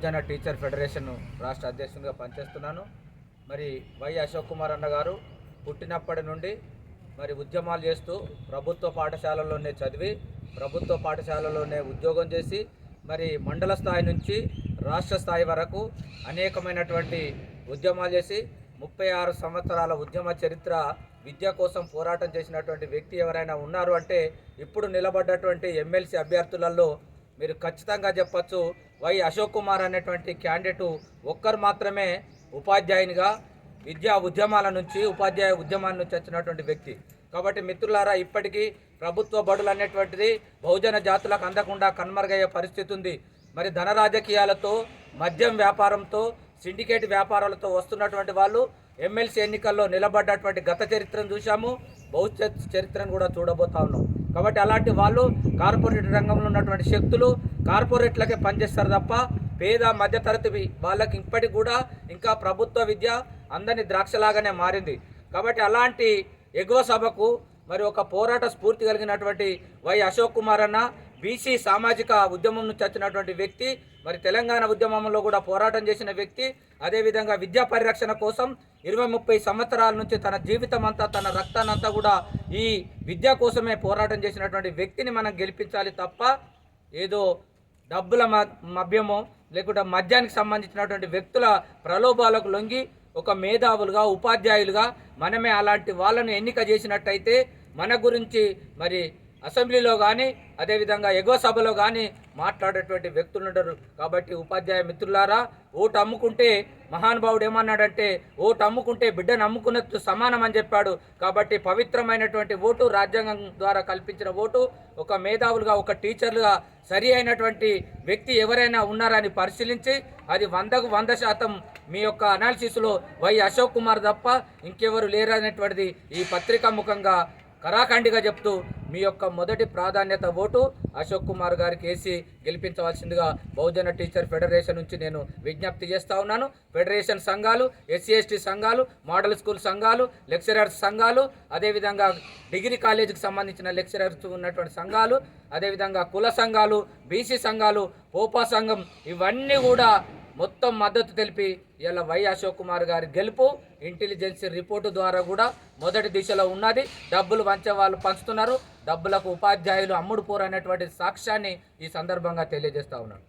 బహుజన teacher federation రాష్ట్ర అధ్యక్షునిగా పనిచేస్తున్నాను. మరి వై అశోక్ కుమార్ అన్న గారు పుట్టినప్పటి నుండి మరి ఉద్యమాలు చేస్తూ ప్రభుత్వ పాఠశాలలోనే చదివి ప్రభుత్వ పాఠశాలలోనే ఉద్యోగం చేసి మరి మండల స్థాయి నుంచి రాష్ట్ర స్థాయి వరకు అనేకమైనటువంటి ఉద్యమాలు చేసి ముప్పై ఆరు సంవత్సరాల ఉద్యమ చరిత్ర విద్య కోసం పోరాటం చేసినటువంటి వ్యక్తి ఎవరైనా ఉన్నారు అంటే ఇప్పుడు నిలబడ్డటువంటి ఎమ్మెల్సీ అభ్యర్థులలో మీరు ఖచ్చితంగా చెప్పచ్చు వై అశోక్ కుమార్ అనేటువంటి క్యాండిడేట్ ఒక్కరు మాత్రమే ఉపాధ్యాయునిగా విద్యా ఉద్యమాల నుంచి ఉపాధ్యాయ ఉద్యమాల నుంచి వచ్చినటువంటి వ్యక్తి. కాబట్టి మిత్రులారా ఇప్పటికీ ప్రభుత్వ బడులు అనేటువంటిది బహుజన జాతులకు అందకుండా కన్మరుగయ్యే పరిస్థితి ఉంది. మరి ధన రాజకీయాలతో మద్యం వ్యాపారంతో సిండికేట్ వ్యాపారాలతో వస్తున్నటువంటి వాళ్ళు ఎమ్మెల్సీ ఎన్నికల్లో నిలబడ్డటువంటి గత చరిత్రను చూశాము భవిష్యత్ చరిత్రను కూడా చూడబోతా ఉన్నాం. కాబట్టి అలాంటి వాళ్ళు కార్పొరేట్ రంగంలో ఉన్నటువంటి శక్తులు కార్పొరేట్లకే పనిచేస్తారు తప్ప పేద మధ్యతరగతి వాళ్ళకి ఇప్పటికి కూడా ఇంకా ప్రభుత్వ విద్య అందరినీ ద్రాక్షలాగానే మారింది. కాబట్టి అలాంటి ఎగువ సభకు మరి ఒక పోరాట స్ఫూర్తి కలిగినటువంటి వై అశోక్ కుమార్ అన్న బీసీ సామాజిక ఉద్యమం నుంచి వచ్చినటువంటి వ్యక్తి మరి తెలంగాణ ఉద్యమంలో కూడా పోరాటం చేసిన వ్యక్తి అదేవిధంగా విద్యా పరిరక్షణ కోసం ఇరవై ముప్పై సంవత్సరాల నుంచి తన జీవితం అంతా తన రక్తాన్నంతా కూడా ఈ విద్య కోసమే పోరాటం చేసినటువంటి వ్యక్తిని మనం గెలిపించాలి తప్ప ఏదో డబ్బుల మ- మభ్యమో లేకుంటే మద్యానికి సంబంధించినటువంటి వ్యక్తుల ప్రలోభాలకు లొంగి ఒక మేధావులుగా ఉపాధ్యాయులుగా మనమే అలాంటి వాళ్ళను ఎన్నిక చేసినట్టయితే మన గురించి మరి అసెంబ్లీలో కానీ అదేవిధంగా ఎగువ సభలో కానీ మాట్లాడేటువంటి వ్యక్తులు ఉండరు. కాబట్టి ఉపాధ్యాయ మిత్రులారా ఓటు అమ్ముకుంటే మహానుభావుడు ఏమన్నాడంటే ఓటు అమ్ముకుంటే బిడ్డను అమ్ముకున్నట్టు సమానం అని చెప్పాడు. కాబట్టి పవిత్రమైనటువంటి ఓటు రాజ్యాంగం ద్వారా కల్పించిన ఓటు ఒక మేధావులుగా ఒక టీచర్లుగా సరి అయినటువంటి వ్యక్తి ఎవరైనా ఉన్నారని పరిశీలించి అది వందకు వంద శాతం మీ యొక్క అనాలిసిస్లో వై అశోక్ కుమార్ తప్ప ఇంకెవరు లేరనేటువంటిది ఈ పత్రికా ముఖంగా కరాఖండిగా చెప్తూ మీ యొక్క మొదటి ప్రాధాన్యత ఓటు అశోక్ కుమార్ గారికి వేసి గెలిపించవలసిందిగా బహుజన టీచర్ ఫెడరేషన్ నుంచి నేను విజ్ఞప్తి చేస్తూ ఉన్నాను. ఫెడరేషన్ సంఘాలు ఎస్సీ ఎస్టీ సంఘాలు మోడల్ స్కూల్ సంఘాలు లెక్చరర్స్ సంఘాలు అదేవిధంగా డిగ్రీ కాలేజీకి సంబంధించిన లెక్చరర్స్ ఉన్నటువంటి సంఘాలు అదేవిధంగా కుల సంఘాలు బీసీ సంఘాలు పోపా సంఘం ఇవన్నీ కూడా మొత్తం మద్దతు తెలిపి ఇలా వై అశోక్ కుమార్ గారి గెలుపు ఇంటెలిజెన్స్ రిపోర్టు ద్వారా కూడా మొదటి దిశలో ఉన్నది. డబ్బులు వంచే వాళ్ళు పంచుతున్నారు. డబ్బులకు ఉపాధ్యాయులు అమ్ముడు పోరు అనేటువంటి సాక్ష్యాన్ని ఈ సందర్భంగా తెలియజేస్తా ఉన్నాను.